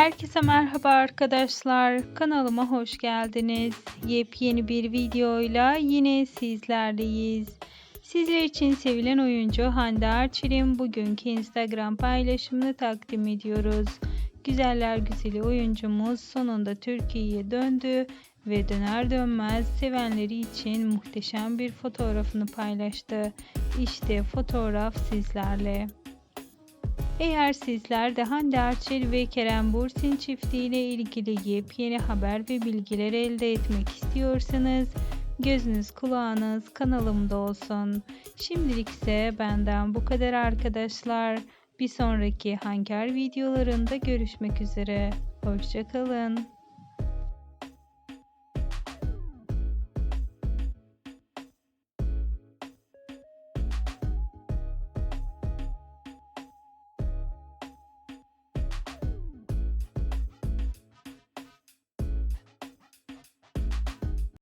Herkese merhaba arkadaşlar. Kanalıma hoş geldiniz. Yepyeni bir videoyla yine sizlerleyiz. Sizler için sevilen oyuncu Hande Erçel'in bugünkü Instagram paylaşımını takdim ediyoruz. Güzeller güzeli oyuncumuz sonunda Türkiye'ye döndü ve döner dönmez sevenleri için muhteşem bir fotoğrafını paylaştı. İşte fotoğraf sizlerle. Eğer sizler de Hande Erçel ve Kerem Bürsin çiftiyle ilgili yepyeni haber ve bilgiler elde etmek istiyorsanız gözünüz kulağınız kanalımda olsun. Şimdilik ise benden bu kadar arkadaşlar. Bir sonraki Hanker videolarında görüşmek üzere. Hoşçakalın.